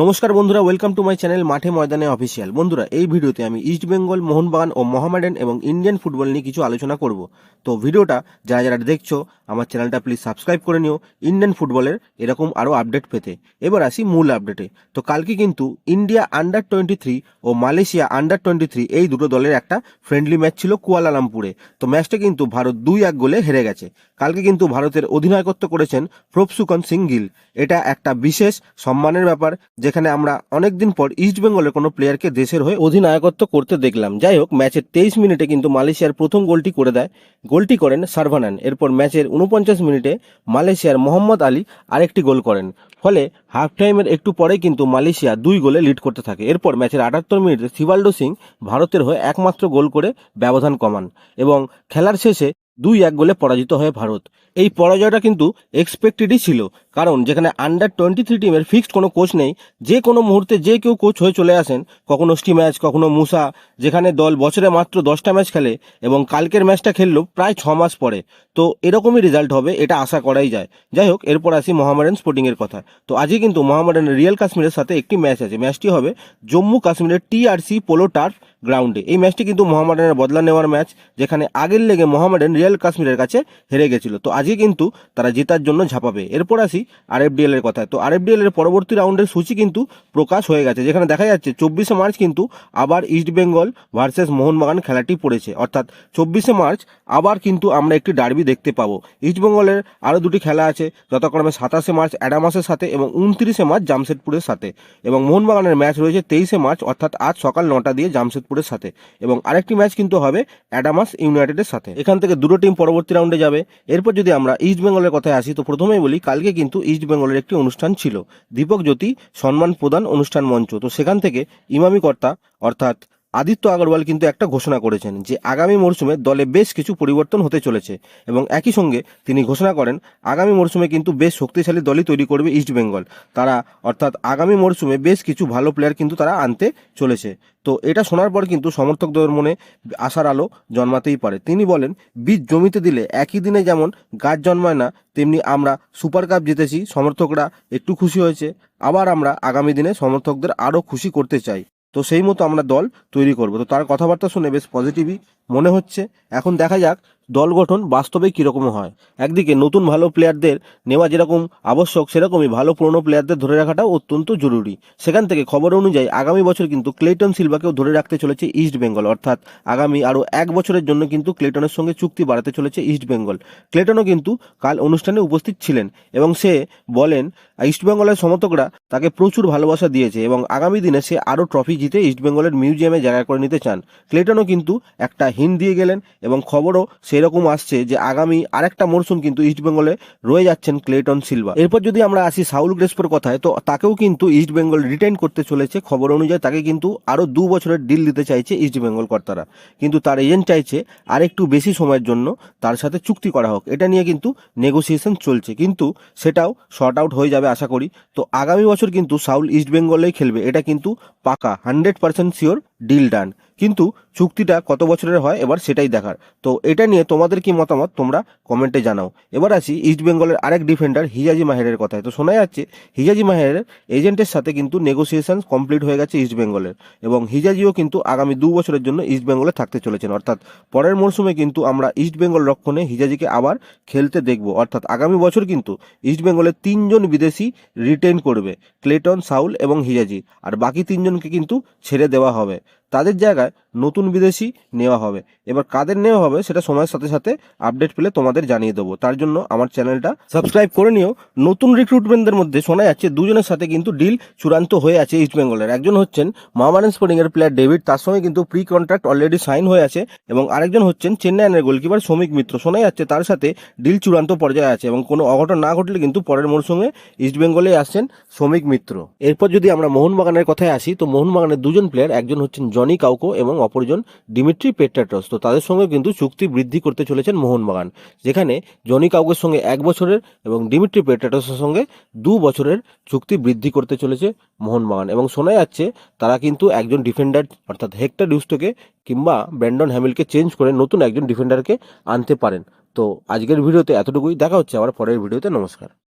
নমস্কার বন্ধুরা welcome to my channel মাঠে ময়দানে অফিসিয়াল বন্ধুরা, এই ভিডিওতে আমি ইস্ট বেঙ্গল মোহনবাগান ও মোহামেডান এবং ইন্ডিয়ান ফুটবল নিয়ে কিছু আলোচনা করব। তো ভিডিওটা, যারা যারা দেখছ, আমার চ্যানেলটা প্লিজ সাবস্ক্রাইব করে নিও ইন্ডিয়ান ফুটবলের এরকম আরও আপডেট পেতে। এবার আসি মূল আপডেটে তো কালকে কিন্তু ইন্ডিয়া আন্ডার টোয়েন্টি থ্রি ও মালয়েশিয়া আন্ডার টোয়েন্টি থ্রি এই দুটো দলের একটা ফ্রেন্ডলি ম্যাচ ছিল কুয়ালালামপুরে তো ম্যাচটা কিন্তু ভারত দুই এক গোলে হেরে গেছে। কালকে কিন্তু ভারতের অধিনায়কত্ব করেছেন প্রভসুকন সিং গিল এটা একটা বিশেষ সম্মানের ব্যাপার যেখানে আমরা অনেকদিন পর ইস্ট বেঙ্গলের কোনো প্লেয়ারকে দেশের হয়ে অধিনায়কত্ব করতে দেখলাম। যাই হোক, ম্যাচের তেইশ মিনিটে কিন্তু মালয়েশিয়ার প্রথম গোলটি করে দেয়। গোলটি করেন সার্ভানান। এরপর ম্যাচের উনপঞ্চাশ মিনিটে মালয়েশিয়ার মোহাম্মদ আলী আরেকটি গোল করেন। ফলে হাফ টাইমের একটু পরেই কিন্তু মালয়েশিয়া দুই গোলে লিড করতে থাকে। এরপর ম্যাচের আটাত্তর মিনিটে সিবাল্ডো সিং ভারতের হয়ে একমাত্র গোল করে ব্যবধান কমান এবং খেলার শেষে দুই এক গোলে পরাজিত হয় ভারত। এই পরাজয়টা কিন্তু এক্সপেক্টেডই ছিল, কারণ যেখানে আন্ডার টোয়েন্টি থ্রি টিমের ফিক্সড কোনো কোচ নেই, যে কোনো মুহূর্তে যে কেউ কোচ হয়ে চলে আসেন, কখনো স্টি ম্যাচ কখনো মুসা, যেখানে দল বছরে মাত্র দশটা ম্যাচ খেলে এবং কালকের ম্যাচটা খেললো প্রায় ছ মাস পরে। তো এরকমই রেজাল্ট হবে, এটা আশা করাই যায়। যাই হোক, এরপর আসি মোহামেডান স্পোর্টিংয়ের কথা। তো আজকে কিন্তু মোহামেডানের রিয়েল কাশ্মীরের সাথে একটি ম্যাচ আছে। ম্যাচটি হবে জম্মু কাশ্মীরের টিআরসি পোলো টার্ফ গ্রাউন্ডে এই ম্যাচটি কিন্তু মোহামেডানের বদলা নেওয়ার ম্যাচ যেখানে আগের লেগে মোহামেডান কাশ্মীরের কাছে হেরে গেছিল। তো আজকে কিন্তু তারা জেতার জন্য ঝাঁপাবে। এরপর আসি আরএফডিএল এর কথায়। তো আরএফডিএল এর পরবর্তী রাউন্ডের সূচি কিন্তু প্রকাশ হয়ে গেছে, যেখানে দেখা যাচ্ছে চব্বিশে মার্চ কিন্তু আবার ইস্ট বেঙ্গল ভার্সেস মোহনবাগান খেলাটি পড়েছে। অর্থাৎ চব্বিশে মার্চ আবার কিন্তু আমরা একটি ডার্বি দেখতে পাবো। ইস্ট বেঙ্গলের আরও দুটি খেলা আছে, যথাক্রমে সাতাশে মার্চ অ্যাডামাসের সাথে এবং উনত্রিশে মার্চ জামশেদপুরের সাথে। এবং মোহনবাগানের ম্যাচ রয়েছে তেইশে মার্চ, অর্থাৎ আজ সকাল নটা দিয়ে জামশেদপুরের সাথে। এবং আরেকটি ম্যাচ কিন্তু হবে অ্যাডামাস ইউনাইটেডের সাথে। এখান থেকে দুটো টিম পরবর্তী রাউন্ডে যাবে। এরপর যদি আমরা ইস্ট বেঙ্গলের কথায় আসি, তো প্রথমেই বলি, কালকে কিন্তু ইস্ট বেঙ্গলের একটি অনুষ্ঠান ছিল। দীপক জ্যোতি সম্মান প্রদান অনুষ্ঠান মঞ্চ। তো সেখান থেকে ইমামি কর্তা, অর্থাৎ আদিত্য আগরওয়াল কিন্তু একটা ঘোষণা করেছেন যে আগামী মরশুমে দলে বেশ কিছু পরিবর্তন হতে চলেছে এবং একই সঙ্গে তিনি ঘোষণা করেন, আগামী মরশুমে কিন্তু বেশ শক্তিশালী দলই তৈরি করবে ইস্ট বেঙ্গল তারা অর্থাৎ আগামী মরশুমে বেশ কিছু ভালো প্লেয়ার কিন্তু তারা আনতে চলেছে। তো এটা শোনার পর কিন্তু সমর্থকদের মনে আশার আলো জন্মাতেই পারে। তিনি বলেন, বীজ জমিতে দিলে একই দিনে যেমন গাছ জন্মায় না, তেমনি আমরা সুপার কাপ জিতেছি, সমর্থকরা একটু খুশি হয়েছে। আবার আমরা আগামী দিনে সমর্থকদের আরও খুশি করতে চাই। তো সেই মতো আমরা দল তৈরি করব। তো তার কথাবার্তা শুনে বেশ পজিটিভই মনে হচ্ছে, এখন দেখা যাক দল গঠন বাস্তবে কীরকম হয়। একদিকে নতুন ভালো প্লেয়ারদের নেওয়া যেরকম আবশ্যক, সেরকমই ভালো পুরনো প্লেয়ারদের ধরে রাখাটাও অত্যন্ত জরুরি। সেখান থেকে খবর অনুযায়ী আগামী বছর কিন্তু ক্লেটন সিলভাকেও ধরে রাখতে চলেছে ইস্ট বেঙ্গল অর্থাৎ আগামী আরও এক বছরের জন্য কিন্তু ক্লেটনের সঙ্গে চুক্তি বাড়াতে চলেছে ইস্ট বেঙ্গল ক্লেটনও কিন্তু কাল অনুষ্ঠানে উপস্থিত ছিলেন এবং সে বলেন ইস্ট বেঙ্গলের সমর্থকরা তাকে প্রচুর ভালোবাসা দিয়েছে এবং আগামী দিনে সে আরও ট্রফি জিতে ইস্ট বেঙ্গলের মিউজিয়ামে জায়গা করে নিতে চান। ক্লেটনও কিন্তু একটা হিন দিয়ে গেলেন এবং খবরও সেরকম আসছে যে আগামী আরেকটা মরশুম কিন্তু ইস্ট বেঙ্গলে রয়ে যাচ্ছেন ক্লেটন সিলভা। এরপর যদি আমরা আসি সাউল গ্রেসপোর কথায়, তো তাকেও কিন্তু ইস্ট বেঙ্গল রিটেন করতে চলেছে। খবর অনুযায়ী তাকে কিন্তু আরও দু বছরের ডিল দিতে চাইছে ইস্ট বেঙ্গল কর্তারা। কিন্তু তার এজেন্ট চাইছে আরেকটু বেশি সময়ের জন্য তার সাথে চুক্তি করা হোক। এটা নিয়ে কিন্তু নেগোসিয়েশন চলছে। কিন্তু সেটাও শর্ট আউট হয়ে যাবে আশা করি। তো আগামী বছর কিন্তু সাউল ইস্ট বেঙ্গলেই খেলবে। এটা কিন্তু পাকা hundred percent sure deal done কিন্তু চুক্তিটা কত বছরের হয় এবার সেটাই দেখার। তো এটা নিয়ে তোমাদের কি মতামত তোমরা কমেন্টে জানাও। এবার আসি ইস্ট বেঙ্গলের আরেক ডিফেন্ডার হিজাজি মাহেরের কথায়। তো শোনা যাচ্ছে হিজাজি মাহেরের এজেন্টের সাথে কিন্তু নেগোসিয়েশন কমপ্লিট হয়ে গেছে ইস্ট বেঙ্গলের এবং হিজাজিও কিন্তু আগামী দু বছরের জন্য ইস্ট বেঙ্গলে থাকতে চলেছেন। অর্থাৎ পরের মরশুমে কিন্তু আমরা ইস্ট বেঙ্গল রক্ষণে হিজাজিকে আবার খেলতে দেখব। অর্থাৎ আগামী বছর কিন্তু ইস্ট বেঙ্গলের তিনজন বিদেশি রিটেন করবে ক্লেটন সাউল এবং হিজাজি আর বাকি তিনজনকে কিন্তু ছেড়ে দেওয়া হবে। তাদের জায়গায় নতুন বিদেশি নেওয়া হবে। এবার কাদের নেওয়া হবে সেটা সময়ের সাথে সাথে আপডেট পেলে তোমাদের জানিয়ে দেবো। তার জন্য আমার চ্যানেলটা সাবস্ক্রাইব করে নিও। নতুন রিক্রুটমেন্টদের মধ্যে শোনা যাচ্ছে দুজনের সাথে কিন্তু ডিল চূড়ান্ত হয়ে আছে ইস্ট বেঙ্গলের একজন হচ্ছেন মামারেন স্পোর্টিং এর প্লেয়ার ডেভিড তার সঙ্গে কিন্তু প্রি কন্ট্রাক্ট অলরেডি সাইন হয়ে আছে এবং আরেকজন হচ্ছেন চেন্নাইয়ের গোলকিপার শ্রমিক মিত্র শোনা যাচ্ছে তার সাথে ডিল চূড়ান্ত পর্যায়ে আছে এবং কোনো অঘটন না ঘটলে কিন্তু পরের মরশুমে ইস্ট বেঙ্গলে আসছেন শ্রমিক মিত্র এরপর যদি আমরা মোহনবাগানের কথায় আসি, তো মোহনবাগানের দুজন প্লেয়ার একজন হচ্ছেন জনি কাউকো এবং অপরজন ডিমিট্রি পেট্রাটস। তো তাদের সঙ্গে কিন্তু চুক্তি বৃদ্ধি করতে চলেছেন মোহনবাগান, যেখানে জনি কাউকের সঙ্গে এক বছরের এবং ডিমিট্রি পেট্রাটসের সঙ্গে দু বছরের চুক্তি বৃদ্ধি করতে চলেছে মোহনবাগান। এবং শোনা যাচ্ছে তারা কিন্তু একজন ডিফেন্ডার, অর্থাৎ হেক্টর ডিউস্টোকে কিংবা ব্র্যান্ডন হ্যামিলকে চেঞ্জ করে নতুন একজন ডিফেন্ডারকে আনতে পারেন। তো আজকের ভিডিওতে এতটুকুই। দেখা হচ্ছে আবার পরের ভিডিওতে। নমস্কার।